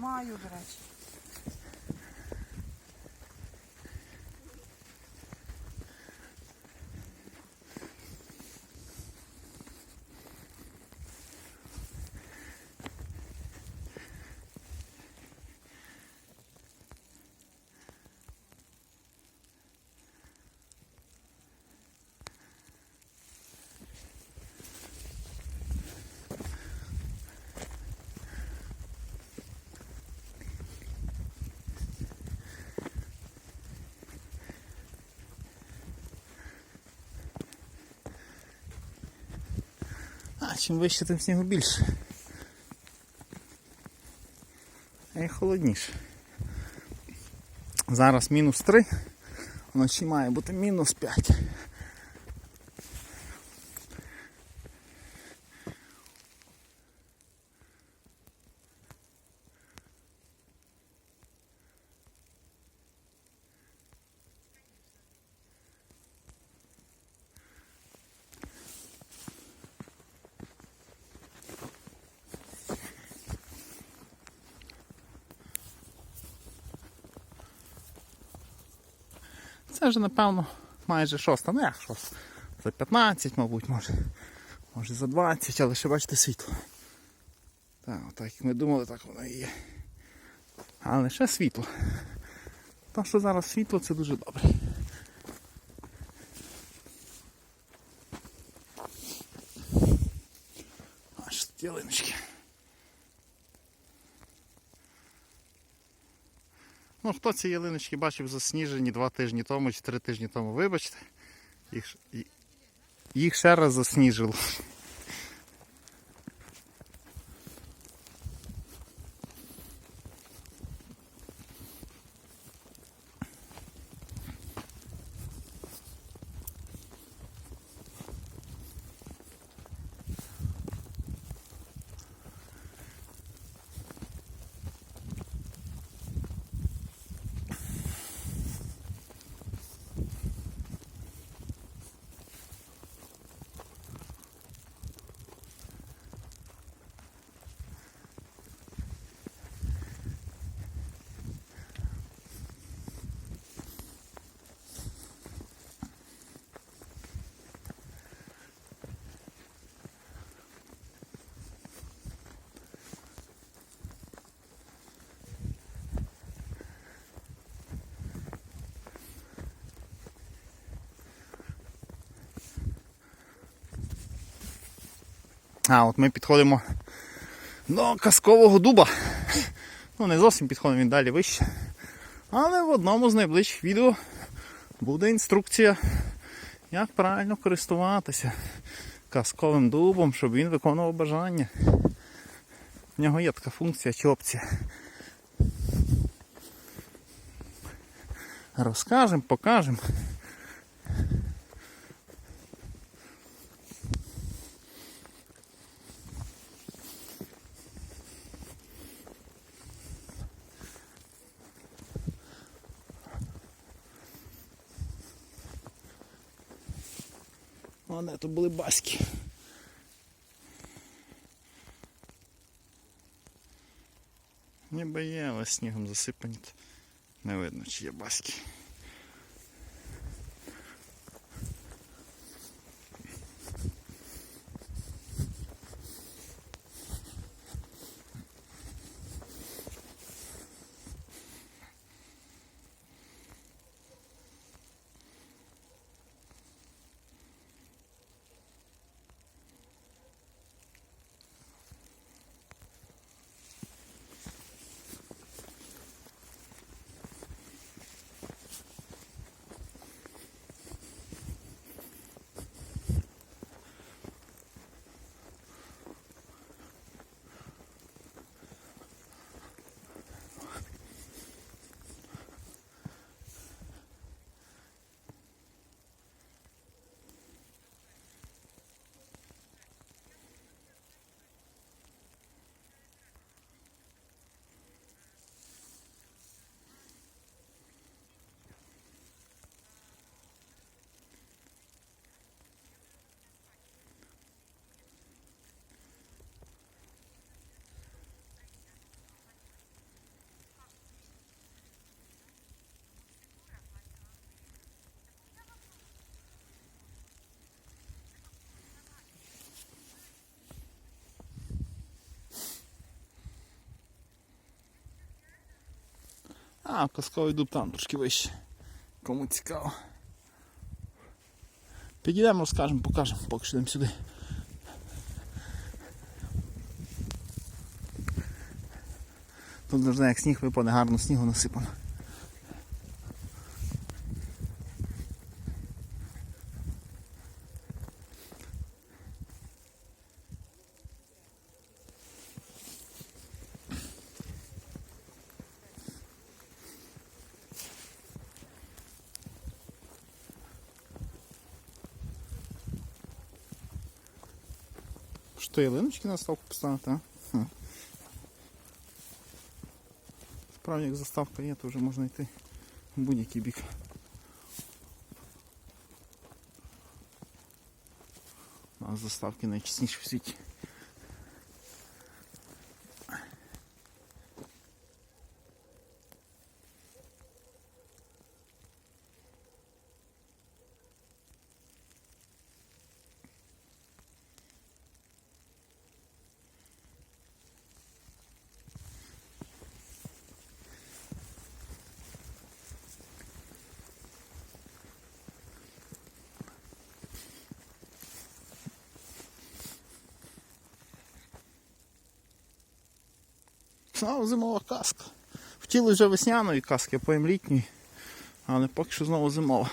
Маю, до речі. Чим вище, тим снігу більше. Й холодніше. Зараз мінус 3, вночі має бути мінус 5. Це вже напевно майже шоста. Ну як шоста? За 15, мабуть, може. Може за 20, але ще бачите світло. Так, отак як ми думали, так воно і є. Але ще світло. То, що зараз світло, це дуже добре. Аж ялиночки. Ну, хто ці ялиночки бачив засніжені два тижні тому чи три тижні тому, вибачте. Їх, їх ще раз засніжило. А, от ми підходимо до казкового дуба. Ну, не зовсім підходимо він далі вище. Але в одному з найближчих відео буде інструкція, як правильно користуватися казковим дубом, щоб він виконував бажання. В нього є така функція чи опція. Розкажемо, покажемо. Вони то були баськи. Ніби є, але снігом засипані. Не видно, чи є баськи. А, казковий дуб там трошки вище. Кому цікаво. Підійдемо, розкажемо, покажемо, поки що йдемо сюди. Тут як сніг випаде, гарно снігу насипано. Що, ялиночки на ставку поставити, а? Хм. Справді, як заставка є, то вже можна йти в будь-який бік. У нас заставки найчасніші в світі. Знову зимова каска. Хотіли вже весняної каски, а потім літньої. Але поки що знову зимова.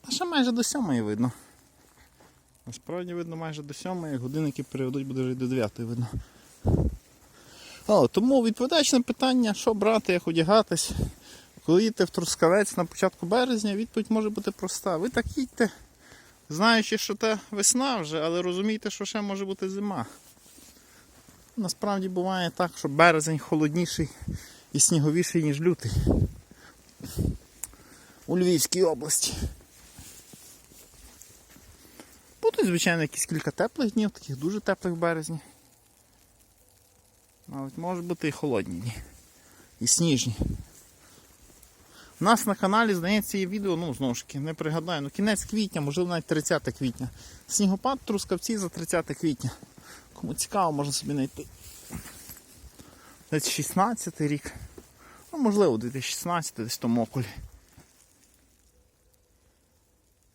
Та ще майже до сьомої видно. Насправді видно майже до сьомої, годинники переведуть буде вже до дев'ятої видно. О, тому відповідаючи на питання, що брати, як одягатись, коли їдете в Трускавець на початку березня, відповідь може бути проста. Ви так їдьте, знаючи, що це весна вже, але розумієте, що ще може бути зима. Насправді буває так, що березень холодніший і сніговіший, ніж лютий. У Львівській області. Будуть, звичайно, якісь кілька теплих днів, таких дуже теплих березні. Навіть може бути і холодні дні. І сніжні. У нас на каналі, здається, є відео, ну знову ж таки, не пригадаю, ну кінець квітня, можливо навіть 30 квітня. Снігопад трускавці за 30 квітня. Кому цікаво, можна собі знайти. Десь 16 рік. Ну, можливо, 2016 десь тому околі.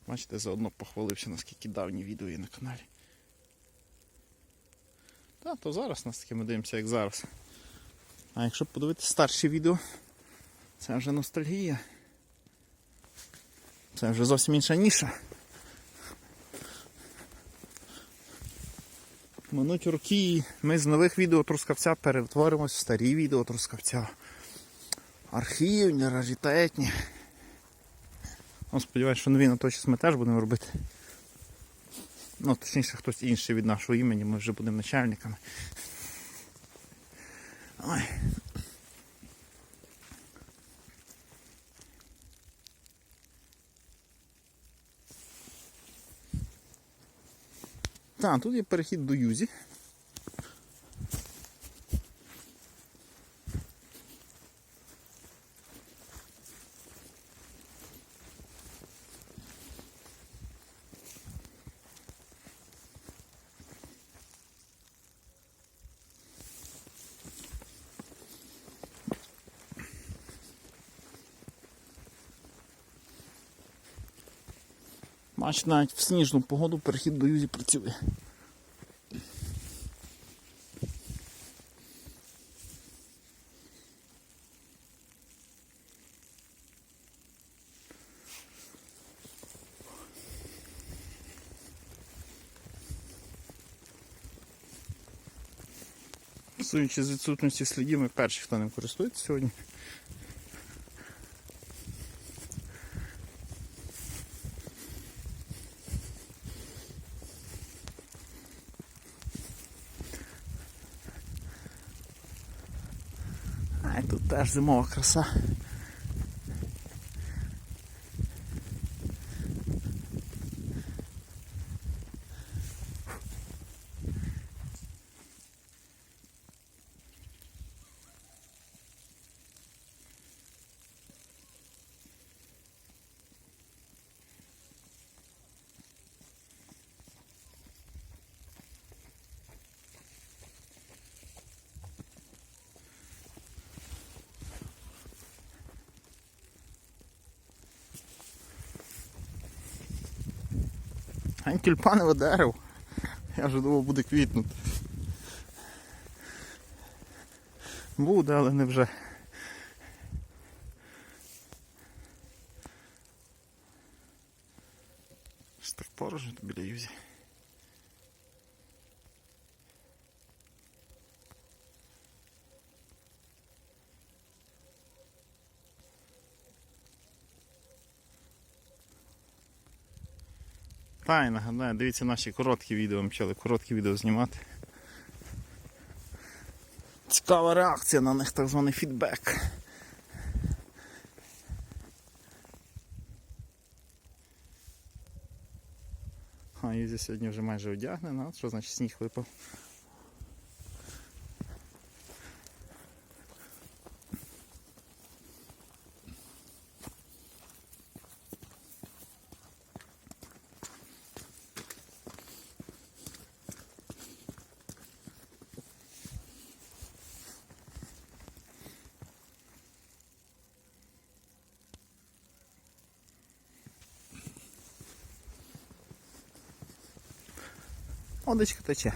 Бачите, заодно похвалився, наскільки давні відео є на каналі. Та, то зараз нас таке ми дивимося, як зараз. А якщо подивитися старші відео, це вже ностальгія. Це вже зовсім інша ніша. Минуть роки і ми з нових відео Трускавця перетворимось в старі відео Трускавця. Архівні, раритетні. Ну, сподіваюся, що нові на той час ми теж будемо робити. Ну, точніше, хтось інший від нашого імені, ми вже будемо начальниками. Ой. Так, тут є перехід до Юзі. Бач, навіть в сніжну погоду перехід до Юзі працює. Судячи з відсутності слідів, ми перші, хто ним користується сьогодні. Тут теж зимова краса. А тюльпанове дерево. Я вже думав, буде квітнути. Буде, але не вже. Ж так порожньо тут біля юзі. Та й нагадаю, дивіться наші короткі відео, ми почали короткі відео знімати. Цікава реакція на них, так званий фідбек. А, Юзі сьогодні вже майже одягнена, що значить сніг випав. odeszka to cię.